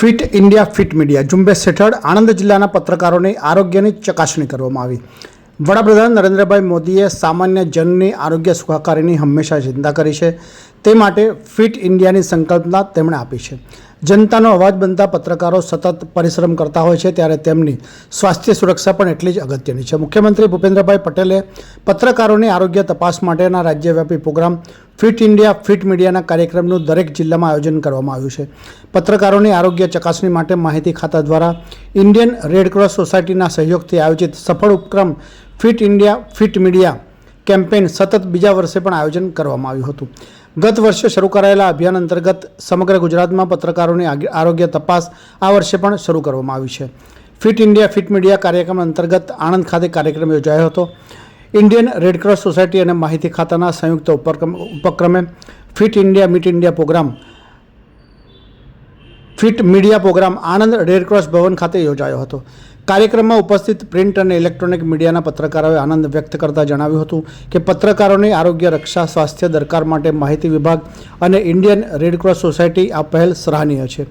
Fit India fit media ઝુંબેશ હેઠળ આણંદ જિલ્લાના પત્રકારોની આરોગ્યની ચકાસણી કરવામાં આવી. વડાપ્રધાન નરેન્દ્રભાઈ મોદીએ સામાન્ય જનની આરોગ્ય સુખાકારીની હંમેશા ચિંતા કરી છે. તે માટે ફિટ ઇન્ડિયાની સંકલ્પના તેમણે આપી છે. જનતાનો અવાજ બનતા પત્રકારો સતત પરિશ્રમ કરતા હોય છે ત્યારે તેમની સ્વાસ્થ્ય સુરક્ષા પણ એટલી જ અગત્યની છે. મુખ્યમંત્રી ભૂપેન્દ્રભાઈ પટેલે પત્રકારોની આરોગ્ય તપાસ માટેના રાજ્યવ્યાપી પ્રોગ્રામ ફિટ ઇન્ડિયા, ફિટ મીડિયાના કાર્યક્રમનું દરેક જિલ્લામાં આયોજન કરવામાં આવ્યું છે. પત્રકારોની આરોગ્ય ચકાસણી માટે માહિતી ખાતા દ્વારા ઇન્ડિયન રેડક્રોસ સોસાયટીના સહયોગથી આયોજિત સફળ ઉપક્રમ fit India, fit media campaign સતત બીજા વર્ષે પણ આયોજન કરવામાં આવ્યું હતું. ગત વર્ષે શરૂ કરાયેલા અભિયાન અંતર્ગત સમગ્ર ગુજરાતમાં પત્રકારોની આરોગ્ય તપાસ આ વર્ષે પણ શરૂ કરવામાં આવી છે. ફિટ ઇન્ડિયા, ફિટ મીડિયા કાર્યક્રમ અંતર્ગત આણંદ ખાતે કાર્યક્રમ યોજાયો હતો. ઇન્ડિયન રેડક્રોસ સોસાયટી અને માહિતી ખાતાના સંયુક્ત ઉપક્રમ fit India, meet India programme, fit media programme Anand red cross ભવન ખાતે યોજાયો હતો. કાર્યક્રમમાં ઉપસ્થિત પ્રિન્ટ અને ઇલેક્ટ્રોનિક મીડિયાના પત્રકારોએ આનંદ વ્યક્ત કરતા જણાવ્યું હતું કે પત્રકારોની આરોગ્ય, રક્ષા, સ્વાસ્થ્ય, દરકાર માટે માહિતી વિભાગ અને ઇન્ડિયન રેડક્રોસ સોસાયટી આ પહેલ સરાહનીય છે.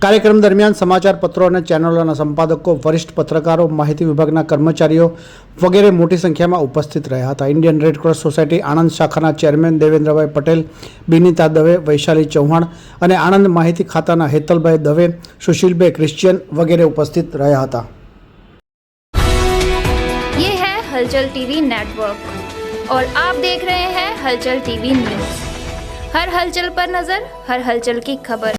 કાર્યક્રમ દરમિયાન સમાચાર પત્રો અને ચેનલોના સંપાદકો વરિષ્ઠ પત્રકારો માહિતી વિભાગના કર્મચારીઓ વગેરે મોટી સંખ્યામાં ઉપસ્થિત રહ્યા હતા ઇન્ડિયન રેડક્રોસ સોસાયટી આણંદ શાખાના ચેરમેન દેવેન્દ્રભાઈ પટેલ બિનિતા દવે વૈશાલી ચૌહાણ અને આણંદ માહિતી ખાતાના હેતલભાઈ દવે સુશીલભાઈ ક્રિશ્ચિયન વગેરે ઉપસ્થિત રહ્યા હતા ये है हलचल टीवी नेटवर्क और आप देख रहे हैं हलचल टीवी न्यूज हर हलचल पर नजर हर हलचल की खबर